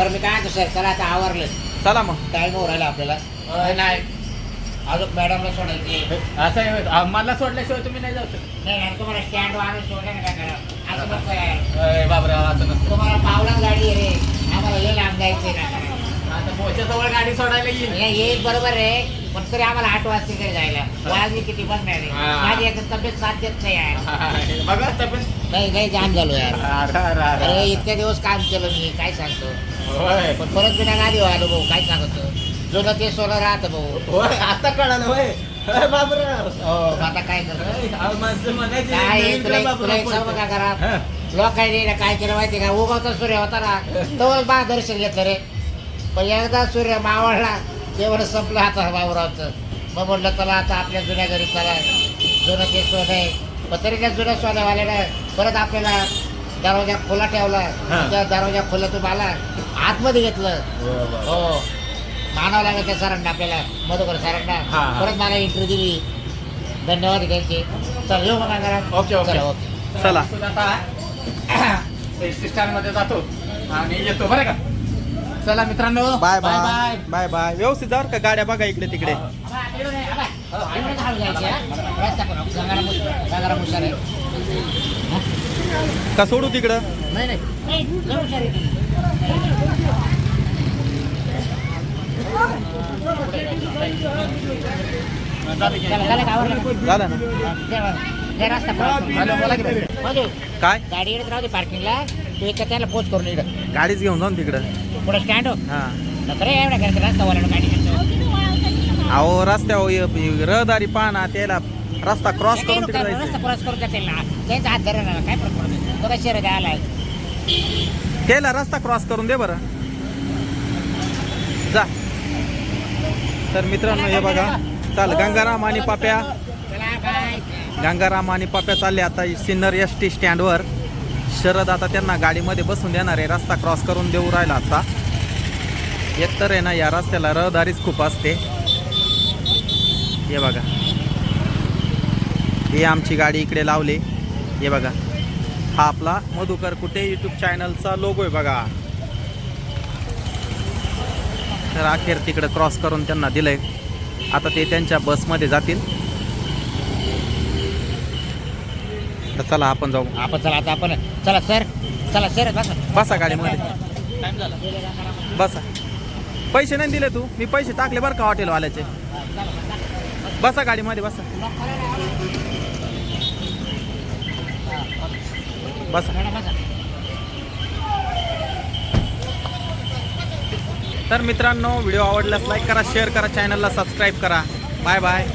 बरं मी काय म्हणतो सर चला आता आवरलं. चला मग. टाईम हो राहिला आपल्याला. अं, नाही अजून मॅडमला सोडायची असं आहे होय. सोडल्याशिवाय तुम्ही नाही जाऊ शकत. नाही नाही तुम्हाला स्टँड आणून सोडलं ना काय करा? असं नको यार अय, बापरे असं नसतं. तुम्हाला पावलाच गाडी आहे रे. आम्हाला हे लांब जायचंय ना. करा आता पोहोच्या जवळ गाडी सोडायला येईल. हे येईल बरोबर आहे. पण तरी आम्हाला आठ वाजता घरी जायला. वाजली किती पण नाही. हा. माझी एक तब्येत साथ देत नाही यार बघा तब्येत नाही नाही जाम झालो यार. अरे, अरे, अरे. अरे इतके दिवस काम केलं मी काय सांगतो? होय. पण परत बिना गाडी आलो भाऊ काय सांगतो? जुनं ते सोनं राहतं भाऊ. होय आता कळालं होय. हो आता काय करतो होय, अहो, माणसं म्हणायची, काय नवीन तुला एक सांगू करा हा. लोकांनी ना काय केलं माहिती का? उगवता सूर्य होता ना तोच बा दर्शन घेतलं रे. पण एकदा सूर्य मावळला तेवढं संपलं आता बाबूरावचं मग म्हटलं चला आता आपल्या जुन्या घरी चला. जुनं ते सोनं आहे. पण तरी त्या जुन्या सोन्यावाल्यानं परत आपल्याला दरवाजा खुला ठेवला. हा. त्या दरवाजा खुला तू मला आतमध्ये घेतलं. हो, बाबा. हो. मानावं लागलं त्या सरांना आपल्याला मधुकर सरांना. हा, हा. परत मला इंटरव्ह्यू दिली. धन्यवाद त्यांचे. चल येऊ मग? घरात. Okay, okay. चला, ओके. चला. आता एस टी स्टँडमध्ये जातो. आणि येतो बरं का? चला मित्रांनो बाय बाय. Bye bye. व्यवस्थित जा का गाड्या बघा इकडे तिकडे. हा? का सोडू तिकडं? झालं ना? काय? गाडी इकडे राहू दे पार्किंगला. तू एक त्याला पोच करून इकडं. गाडीच घेऊन जाऊन तिकडं. पुढे स्टँड हो. हा. रस्ता वाला गाडी करतो अहो रस्त्यावर य- रहदारी पाहना त्याला रस्ता क्रॉस करून तिकडे रस्ता जायचं. क्रॉस करून जातील ना. त्यांचा हात धरण काय फरक पडतो तो काय शहर आलाय? त्याला रस्ता क्रॉस करून दे बरं. जा. तर मित्रांनो हे बघा. चाल गंगाराम आणि पाप्या. चला बाय गंगाराम आणि पाप्या चालले आता सिन्नर एस टी स्टँडवर. शरद आता त्यांना गाडीमध्ये बसून देणार आहे. रस्ता क्रॉस करून देऊ राहिला आता. एकतर आहे ना या रस्त्याला रहदारीच खूप असते. हे बघा. हे आमची गाडी इकडे लावली. हे बघा. हा आपला मधुकर कुठे यूट्यूब चॅनलचा लोगो आहे बघा. तर अखेर तिकडे क्रॉस करून त्यांना दिलंय. आता ते त्यांच्या बसमध्ये जातील. तर चला आपण जाऊ. आपण चला आता आपण चला सर. चला सर बस. बसा गाडीमध्ये. बसा. पैसे नाही दिले तू? मी पैसे टाकले बरं का हॉटेलवाल्याचे. बसा गाडीमध्ये बसा. बसा. तर मित्रांनो व्हिडिओ आवडल्यास लाईक करा शेअर करा चॅनलला सबस्क्राईब करा. Bye bye